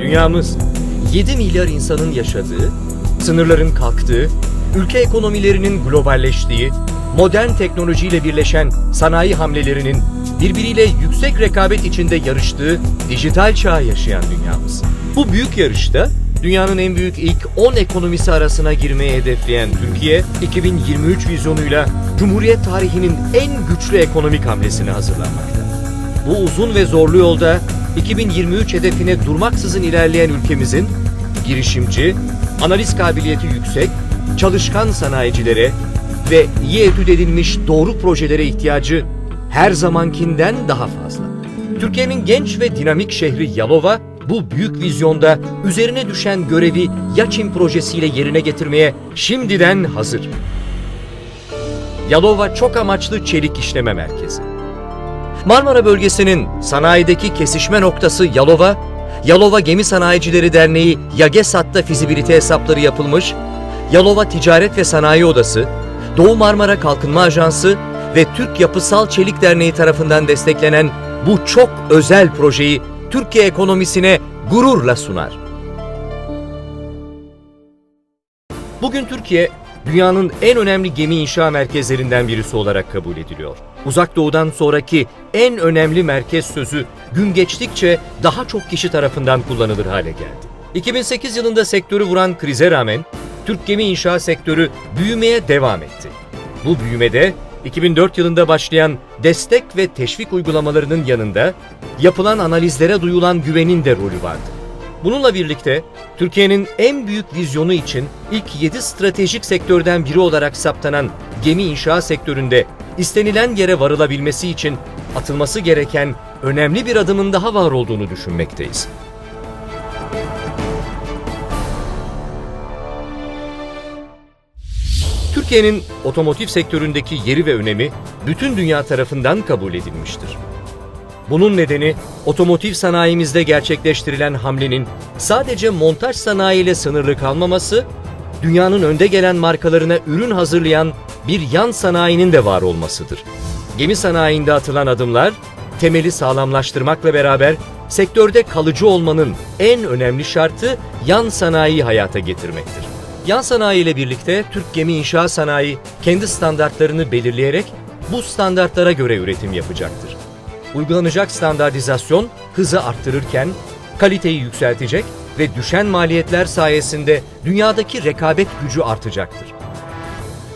Dünyamız 7 milyar insanın yaşadığı, sınırların kalktığı, ülke ekonomilerinin globalleştiği, modern teknolojiyle birleşen sanayi hamlelerinin birbiriyle yüksek rekabet içinde yarıştığı dijital çağ yaşayan dünyamız. Bu büyük yarışta dünyanın en büyük ilk 10 ekonomisi arasına girmeyi hedefleyen Türkiye, 2023 vizyonuyla Cumhuriyet tarihinin en güçlü ekonomik hamlesini hazırlanmakta. Bu uzun ve zorlu yolda 2023 hedefine durmaksızın ilerleyen ülkemizin girişimci, analiz kabiliyeti yüksek, çalışkan sanayicilere ve iyi etüt edilmiş doğru projelere ihtiyacı her zamankinden daha fazla. Türkiye'nin genç ve dinamik şehri Yalova bu büyük vizyonda üzerine düşen görevi Yaçin projesiyle yerine getirmeye şimdiden hazır. Yalova çok amaçlı çelik işleme merkezi. Marmara bölgesinin sanayideki kesişme noktası Yalova, Yalova Gemi Sanayicileri Derneği YAGESAT'ta fizibilite hesapları yapılmış, Yalova Ticaret ve Sanayi Odası, Doğu Marmara Kalkınma Ajansı ve Türk Yapısal Çelik Derneği tarafından desteklenen bu çok özel projeyi Türkiye ekonomisine gururla sunar. Bugün Türkiye dünyanın en önemli gemi inşa merkezlerinden birisi olarak kabul ediliyor. Uzak Doğu'dan sonraki en önemli merkez sözü gün geçtikçe daha çok kişi tarafından kullanılır hale geldi. 2008 yılında sektörü vuran krize rağmen Türk gemi inşa sektörü büyümeye devam etti. Bu büyümede 2004 yılında başlayan destek ve teşvik uygulamalarının yanında yapılan analizlere duyulan güvenin de rolü vardı. Bununla birlikte Türkiye'nin en büyük vizyonu için ilk 7 stratejik sektörden biri olarak saptanan gemi inşa sektöründe istenilen yere varılabilmesi için atılması gereken önemli bir adımın daha var olduğunu düşünmekteyiz. Türkiye'nin otomotiv sektöründeki yeri ve önemi bütün dünya tarafından kabul edilmiştir. Bunun nedeni otomotiv sanayimizde gerçekleştirilen hamlenin sadece montaj sanayiyle sınırlı kalmaması, dünyanın önde gelen markalarına ürün hazırlayan bir yan sanayinin de var olmasıdır. Gemi sanayinde atılan adımlar, temeli sağlamlaştırmakla beraber sektörde kalıcı olmanın en önemli şartı yan sanayiyi hayata getirmektir. Yan sanayi ile birlikte Türk Gemi İnşaat Sanayi kendi standartlarını belirleyerek bu standartlara göre üretim yapacaktır. Uygulanacak standartizasyon hızı arttırırken kaliteyi yükseltecek ve düşen maliyetler sayesinde dünyadaki rekabet gücü artacaktır.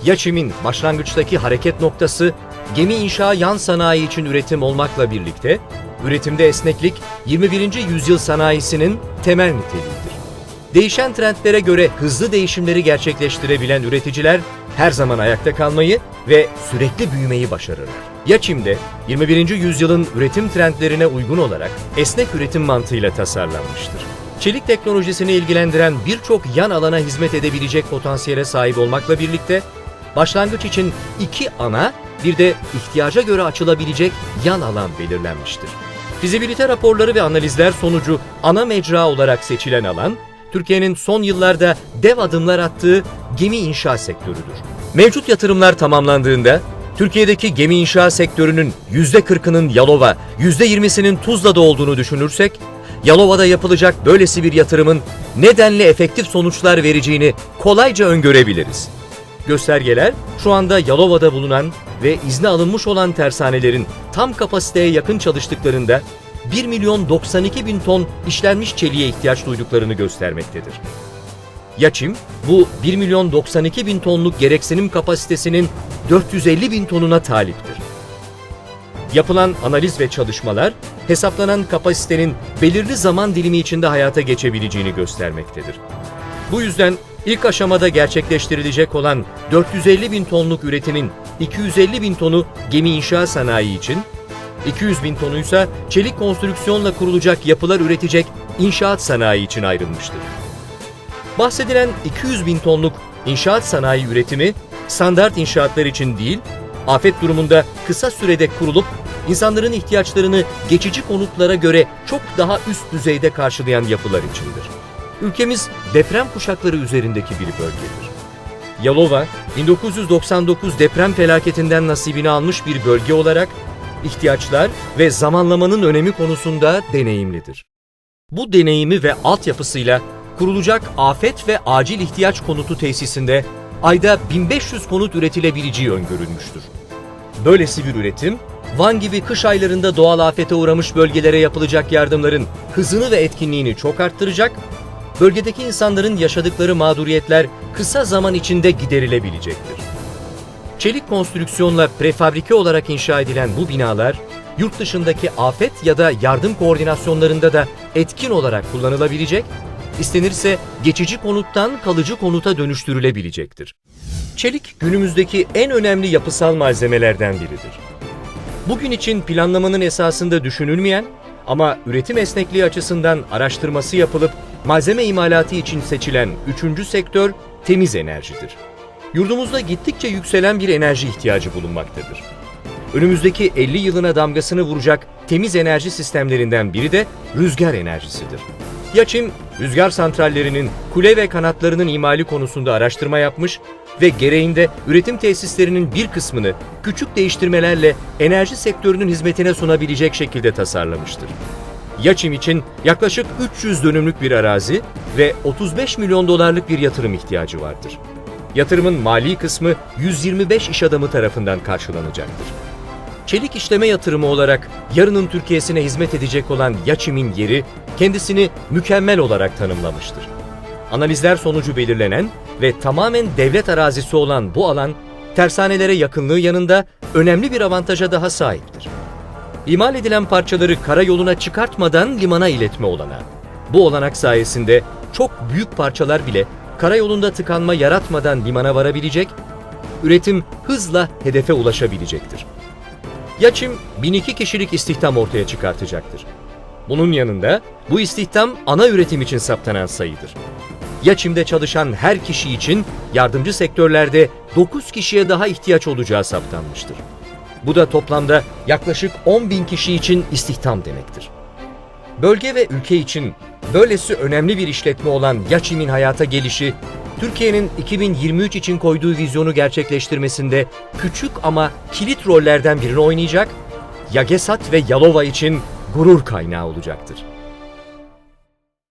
Yaçim'in başlangıçtaki hareket noktası gemi inşa yan sanayi için üretim olmakla birlikte üretimde esneklik 21. yüzyıl sanayisinin temel niteliğidir. Değişen trendlere göre hızlı değişimleri gerçekleştirebilen üreticiler her zaman ayakta kalmayı ve sürekli büyümeyi başarırlar. Yaçim'de 21. yüzyılın üretim trendlerine uygun olarak esnek üretim mantığıyla tasarlanmıştır. Çelik teknolojisini ilgilendiren birçok yan alana hizmet edebilecek potansiyele sahip olmakla birlikte başlangıç için iki ana bir de ihtiyaca göre açılabilecek yan alan belirlenmiştir. Fizibilite raporları ve analizler sonucu ana mecra olarak seçilen alan, Türkiye'nin son yıllarda dev adımlar attığı gemi inşa sektörüdür. Mevcut yatırımlar tamamlandığında Türkiye'deki gemi inşa sektörünün %40'ının Yalova, %20'sinin Tuzla'da olduğunu düşünürsek, Yalova'da yapılacak böylesi bir yatırımın nedenli efektif sonuçlar vereceğini kolayca öngörebiliriz. Göstergeler şu anda Yalova'da bulunan ve izni alınmış olan tersanelerin tam kapasiteye yakın çalıştıklarında 1 milyon 92 bin ton işlenmiş çeliğe ihtiyaç duyduklarını göstermektedir. Yaçim, bu 1 milyon 92 bin tonluk gereksinim kapasitesinin 450 bin tonuna taliptir. Yapılan analiz ve çalışmalar, hesaplanan kapasitenin belirli zaman dilimi içinde hayata geçebileceğini göstermektedir. Bu yüzden ilk aşamada gerçekleştirilecek olan 450 bin tonluk üretimin 250 bin tonu gemi inşa sanayi için, 200 bin tonuysa çelik konstrüksiyonla kurulacak yapılar üretecek inşaat sanayi için ayrılmıştır. Bahsedilen 200 bin tonluk inşaat sanayi üretimi standart inşaatlar için değil, afet durumunda kısa sürede kurulup insanların ihtiyaçlarını geçici konutlara göre çok daha üst düzeyde karşılayan yapılar içindir. Ülkemiz deprem kuşakları üzerindeki bir bölgedir. Yalova, 1999 deprem felaketinden nasibini almış bir bölge olarak ihtiyaçlar ve zamanlamanın önemi konusunda deneyimlidir. Bu deneyimi ve altyapısıyla kurulacak afet ve acil ihtiyaç konutu tesisinde ayda 1500 konut üretilebileceği öngörülmüştür. Böylesi bir üretim, Van gibi kış aylarında doğal afete uğramış bölgelere yapılacak yardımların hızını ve etkinliğini çok arttıracak, bölgedeki insanların yaşadıkları mağduriyetler kısa zaman içinde giderilebilecektir. Çelik konstrüksiyonla prefabrike olarak inşa edilen bu binalar, yurt dışındaki afet ya da yardım koordinasyonlarında da etkin olarak kullanılabilecek, istenirse geçici konuttan kalıcı konuta dönüştürülebilecektir. Çelik günümüzdeki en önemli yapısal malzemelerden biridir. Bugün için planlamanın esasında düşünülmeyen ama üretim esnekliği açısından araştırması yapılıp malzeme imalatı için seçilen üçüncü sektör temiz enerjidir. Yurdumuzda gittikçe yükselen bir enerji ihtiyacı bulunmaktadır. Önümüzdeki 50 yılına damgasını vuracak temiz enerji sistemlerinden biri de rüzgar enerjisidir. Yaçim, rüzgar santrallerinin kule ve kanatlarının imali konusunda araştırma yapmış ve gereğinde üretim tesislerinin bir kısmını küçük değiştirmelerle enerji sektörünün hizmetine sunabilecek şekilde tasarlamıştır. Yaçim için yaklaşık 300 dönümlük bir arazi ve 35 milyon dolarlık bir yatırım ihtiyacı vardır. Yatırımın mali kısmı 125 iş adamı tarafından karşılanacaktır. Çelik işleme yatırımı olarak yarının Türkiye'sine hizmet edecek olan Yaçim'in yeri kendisini mükemmel olarak tanımlamıştır. Analizler sonucu belirlenen ve tamamen devlet arazisi olan bu alan, tersanelere yakınlığı yanında önemli bir avantaja daha sahiptir. İmal edilen parçaları karayoluna çıkartmadan limana iletme olanağı. Bu olanak sayesinde çok büyük parçalar bile karayolunda tıkanma yaratmadan limana varabilecek, üretim hızla hedefe ulaşabilecektir. Yaçim 1002 kişilik istihdam ortaya çıkartacaktır. Bunun yanında bu istihdam ana üretim için saptanan sayıdır. Yaçim'de çalışan her kişi için yardımcı sektörlerde 9 kişiye daha ihtiyaç olacağı saptanmıştır. Bu da toplamda yaklaşık 10 bin kişi için istihdam demektir. Bölge ve ülke için böylesi önemli bir işletme olan Yaçim'in hayata gelişi, Türkiye'nin 2023 için koyduğu vizyonu gerçekleştirmesinde küçük ama kilit rollerden birini oynayacak, Yagesat ve Yalova için gurur kaynağı olacaktır.